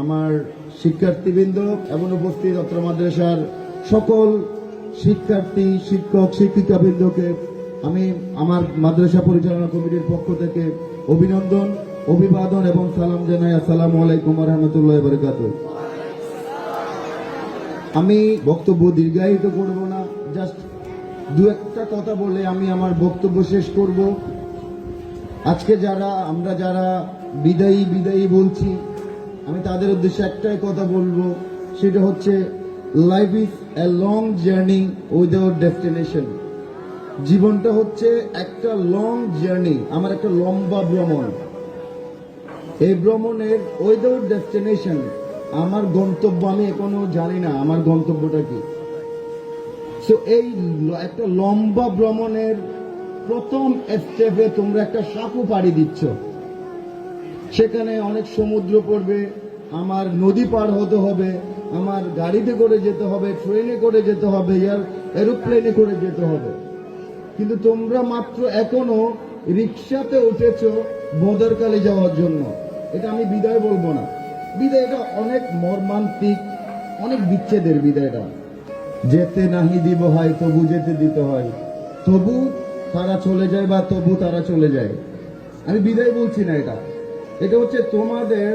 আমার শিক্ষার্থীবৃন্দ এবং উপস্থিত অত্র মাদ্রাসার সকল শিক্ষার্থী, শিক্ষক, শিক্ষিকাবৃন্দকে আমি আমার মাদ্রাসা পরিচালনা কমিটির পক্ষ থেকে অভিনন্দন, অভিবাদন এবং সালাম জানাই। আসসালামু আলাইকুম রহমতুল্লাহ বরকাত আমি বক্তব্য দীর্ঘায়িত করব না, জাস্ট দু একটা কথা বলে আমি আমার বক্তব্য শেষ করব। আজকে যারা, আমরা যারা বিদায়ী বিদায়ী বলছি আমি তাদের উদ্দেশ্যে একটাই কথা বলব, সেটা হচ্ছে life is a long journey without destination জীবনটা হচ্ছে একটা লং জার্নি আমার একটা লম্বা ভ্রমণ। এই ভ্রমণের উইদাউট ডেস্টিনেশন আমার গন্তব্য আমি এখনও জানি না, আমার গন্তব্যটা কি। সো এই একটা লম্বা ভ্রমণের প্রথম স্টেপে তোমরা একটা সাঁকু পাড়ি দিচ্ছ। সেখানে অনেক সমুদ্র পড়বে, আমার নদী পার হতে হবে, আমার গাড়িতে করে যেতে হবে, ট্রেনে করে যেতে হবে, এয়ার, এরোপ্লেনে করে যেতে হবে। কিন্তু তোমরা মাত্র এখনও রিক্সাতে উঠেছ বদরকালে যাওয়ার জন্য। এটা আমি বিদায় বলব না। বিদায়টা অনেক মর্মান্তিক, অনেক বিচ্ছেদের বিদায়টা। যেতে নাহি দিব হয়, তবু যেতে দিতে হয়। তবু তারা চলে যায় বা তবু তারা চলে যায়। আমি বিদায় বলছি না এটা। এটা হচ্ছে তোমাদের